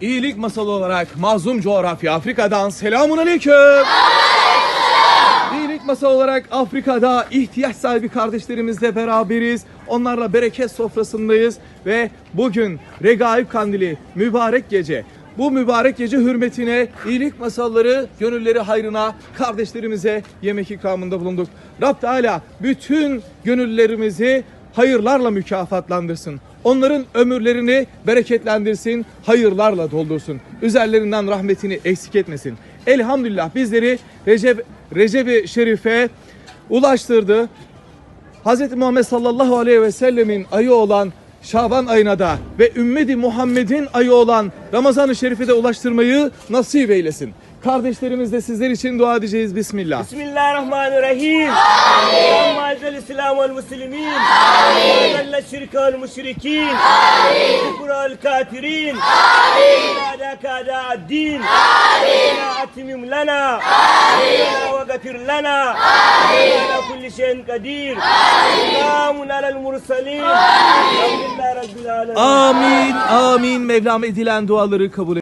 iyilik masalı olarak mazlum coğrafya Afrika'dan selamun aleyküm. İyilik masalı olarak Afrika'da ihtiyaç sahibi kardeşlerimizle beraberiz. Onlarla bereket sofrasındayız ve bugün Regaib Kandili mübarek gece. Bu mübarek gece hürmetine iyilik masalları, gönülleri hayrına kardeşlerimize yemek ikramında bulunduk. Rab Teala bütün gönüllerimizi hayırlarla mükafatlandırsın. Onların ömürlerini bereketlendirsin, hayırlarla doldursun. Üzerlerinden rahmetini eksik etmesin. Elhamdülillah bizleri Recep Recep-i Şerif'e ulaştırdı. Hz. Muhammed sallallahu aleyhi ve sellemin ayı olan Şaban ayına da ve ümmeti Muhammed'in ayı olan Ramazan-ı Şerif'e de ulaştırmayı nasip eylesin. Kardeşlerimiz de sizler için dua edeceğiz. Bismillah. Bismillahirrahmanirrahim. Amin. الرحمن الرحيم اللهم اعز الاسلام والمسلمين واذل الشرك والمشركين كفر الكافرين اعداءك اعداء الدين ربنا اتمم لنا ربنا واغفر لنا على كل شيء قدير سلام على المرسلين الحمد لله رب العالمين Amin, amin. Mevlam edilen duaları kabul